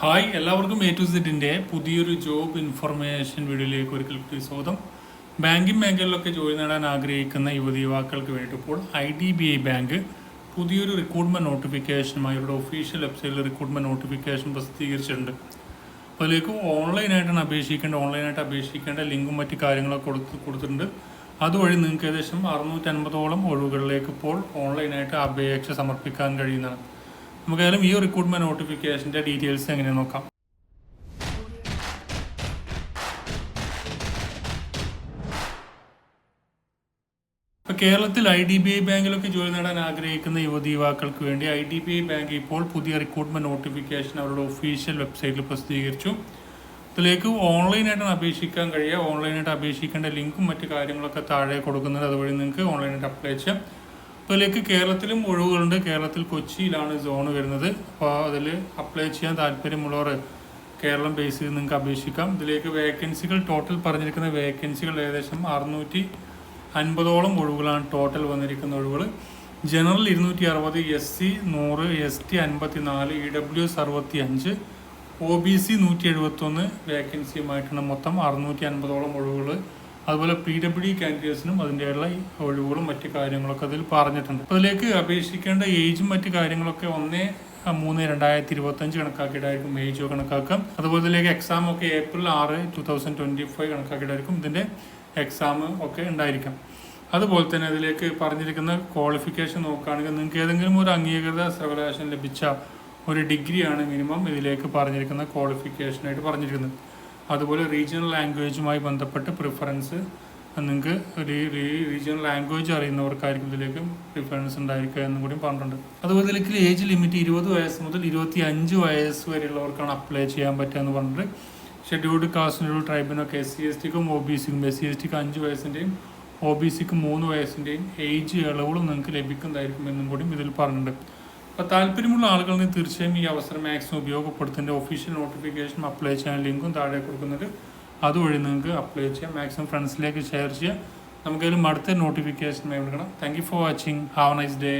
Hi എല്ലാവർക്കും A to സെറ്റിന്റെ പുതിയൊരു ജോബ് ഇൻഫർമേഷൻ വീഡിയോയിലേക്ക് ഒരിക്കൽ കൂടി സ്വാഗതം. ബാങ്കിങ് മേഖലയിലൊക്കെ ജോലി നേടാൻ ആഗ്രഹിക്കുന്ന യുവതി യുവാക്കൾക്ക് വേണ്ടി ഇപ്പോൾ I D B I bank പുതിയൊരു റിക്രൂട്ട്മെന്റ് നോട്ടിഫിക്കേഷനുമായി അവരുടെ ഒഫീഷ്യൽ വെബ്സൈറ്റിൽ റിക്രൂട്ട്മെന്റ് നോട്ടിഫിക്കേഷൻ പ്രസിദ്ധീകരിച്ചിട്ടുണ്ട്. അതിലേക്ക് ഓൺലൈനായിട്ടാണ് അപേക്ഷിക്കേണ്ട ഓൺലൈനായിട്ട് അപേക്ഷിക്കേണ്ട ലിങ്കും മറ്റു കാര്യങ്ങളൊക്കെ കൊടുത്ത് കൊടുത്തിട്ടുണ്ട്. അതുവഴി നിങ്ങൾക്ക് ഏകദേശം അറുന്നൂറ്റൻപതോളം ഒഴിവുകളിലേക്ക് ഇപ്പോൾ ഓൺലൈനായിട്ട് അപേക്ഷ സമർപ്പിക്കാൻ കഴിയുന്നതാണ്. നമുക്ക് ഏതായാലും ഈ റിക്രൂട്ട്മെന്റ് നോട്ടിഫിക്കേഷന്റെ ഡീറ്റെയിൽസ് എങ്ങനെ നോക്കാം. ഇപ്പൊ കേരളത്തിൽ ഐ ഡി ബി ഐ ബാങ്കിലൊക്കെ ജോലി നേടാൻ ആഗ്രഹിക്കുന്ന യുവതി യുവാക്കൾക്ക് വേണ്ടി I D B I bank ഇപ്പോൾ പുതിയ റിക്രൂട്ട്മെന്റ് നോട്ടിഫിക്കേഷൻ അവരുടെ ഒഫീഷ്യൽ വെബ്സൈറ്റിൽ പ്രസിദ്ധീകരിച്ചു. ഇതിലേക്ക് ഓൺലൈനായിട്ടാണ് അപേക്ഷിക്കാൻ കഴിയുക. ഓൺലൈനായിട്ട് അപേക്ഷിക്കേണ്ട ലിങ്കും മറ്റു കാര്യങ്ങളൊക്കെ താഴെ കൊടുക്കുന്നുണ്ട്. അതുവഴി നിങ്ങൾക്ക് ഓൺലൈനായിട്ട് അപ്ലൈ ചെയ്യാം. ഇതിലേക്ക് കേരളത്തിലും ഒഴിവുകളുണ്ട്. കേരളത്തിൽ കൊച്ചിയിലാണ് സോൺ വരുന്നത്. അപ്പോൾ അതിൽ അപ്ലൈ ചെയ്യാൻ താല്പര്യമുള്ളവർ കേരളം ബേസ് ചെയ്ത് നിങ്ങൾക്ക് അപേക്ഷിക്കാം. ഇതിലേക്ക് വേക്കൻസികൾ ടോട്ടൽ പറഞ്ഞിരിക്കുന്ന വേക്കൻസികൾ ഏകദേശം അറുന്നൂറ്റി അൻപതോളം ഒഴിവുകളാണ് ടോട്ടൽ വന്നിരിക്കുന്ന ഒഴിവുകൾ. ജനറൽ ഇരുന്നൂറ്റി അറുപത് എസ് സി നൂറ് എസ് ടി അൻപത്തി നാല് ഇ ഡബ്ല്യു എസ് അറുപത്തി അഞ്ച് ഒ ബി സി നൂറ്റി എഴുപത്തൊന്ന് വേക്കൻസിയുമായിട്ടാണ് മൊത്തം അറുന്നൂറ്റി അൻപതോളം ഒഴിവുകൾ അതുപോലെ പി ഡബ്ല്യു ഡി കാൻഡിഡേറ്റ്സിനും അതിന്റെയുള്ള ഒഴിവുകളും മറ്റു കാര്യങ്ങളൊക്കെ അതിൽ പറഞ്ഞിട്ടുണ്ട്. അതിലേക്ക് അപേക്ഷിക്കേണ്ട ഏജും മറ്റു കാര്യങ്ങളൊക്കെ ഒന്നേ മൂന്ന് രണ്ടായിരത്തി ഇരുപത്തഞ്ച് കണക്കാക്കിയിട്ടായിരിക്കും ഏജ് കണക്കാക്കാം അതുപോലെ ഇതിലേക്ക് എക്സാം ഒക്കെ ഏപ്രിൽ ആറ് ടു തൗസൻഡ് ട്വന്റി ഫൈവ് കണക്കാക്കിയിട്ടായിരിക്കും ഇതിന്റെ എക്സാം ഒക്കെ ഉണ്ടായിരിക്കാം അതുപോലെ തന്നെ അതിലേക്ക് പറഞ്ഞിരിക്കുന്ന ക്വാളിഫിക്കേഷൻ നോക്കുകയാണെങ്കിൽ നിങ്ങൾക്ക് ഏതെങ്കിലും ഒരു അംഗീകൃത സർവകലാശാല ലഭിച്ച ഒരു ഡിഗ്രിയാണ് മിനിമം ഇതിലേക്ക് പറഞ്ഞിരിക്കുന്ന ക്വാളിഫിക്കേഷനായിട്ട് പറഞ്ഞിരിക്കുന്നത്. അതുപോലെ റീജിയണൽ ലാംഗ്വേജുമായി ബന്ധപ്പെട്ട് പ്രിഫറൻസ് നിങ്ങൾക്ക് ഒരു റീജിയണൽ ലാംഗ്വേജ് അറിയുന്നവർക്കായിരിക്കും ഇതിലേക്ക് പ്രിഫറൻസ് ഉണ്ടായിരിക്കുക എന്നും കൂടി പറഞ്ഞിട്ടുണ്ട്. അതുപോലെ ഇതിലേക്ക് ഏജ് ലിമിറ്റ് ഇരുപത് വയസ്സ് മുതൽ ഇരുപത്തി അഞ്ച് വയസ്സ് വരെയുള്ളവർക്കാണ് അപ്ലൈ ചെയ്യാൻ പറ്റുക എന്ന് പറഞ്ഞിട്ട് ഷെഡ്യൂൾഡ് കാസ്റ്റിനുള്ള ട്രൈബിനൊക്കെ എസ് സി എസ് ടിക്കും ഒ ബി സിക്കും എസ് സി എസ് ടിക്ക് അഞ്ച് വയസ്സിന്റെയും ഒ ബി സിക്ക് മൂന്ന് വയസ്സിന്റെയും ഏജ് ഇളവുകളും നിങ്ങൾക്ക് ലഭിക്കുന്നതായിരിക്കും എന്നും കൂടി ഇതിൽ പറഞ്ഞിട്ടുണ്ട്. അപ്പോൾ താല്പര്യമുള്ള ആളുകളിൽ തീർച്ചയായും ഈ അവസരം മാക്സിമം ഉപയോഗപ്പെടുത്തേണ്ട ഒഫീഷ്യൽ നോട്ടിഫിക്കേഷൻ അപ്ലൈ ചെയ്യാൻ ലിങ്കും താഴെ കൊടുക്കുന്നുണ്ട് അതുവഴി നിങ്ങൾക്ക് അപ്ലൈ ചെയ്യാം. മാക്സിമം ഫ്രണ്ട്സിലേക്ക് ഷെയർ ചെയ്യാം. നമുക്കതിലും അടുത്ത നോട്ടിഫിക്കേഷൻ എടുക്കണം thank you for watching have nice day